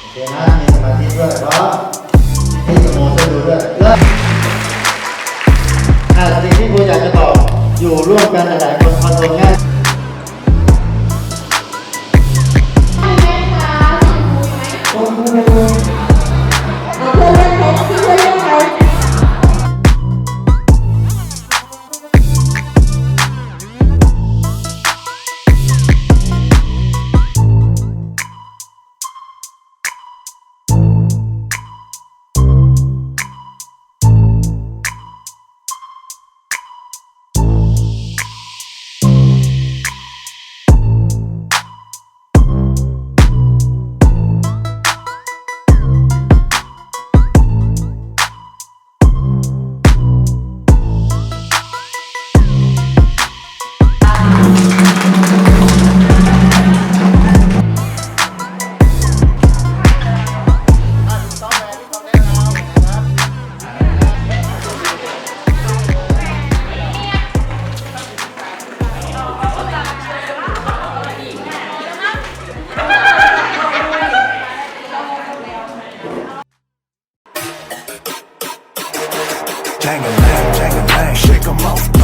โอเคนะมีสมาธิด้วยเพราะที่สมองดูด้วยเละสิ่งที่ครูอยากจะตอบอยู่ร่วมกันหลายๆคนคอนโทรลง่าย Tang a lang, a shake 'em off.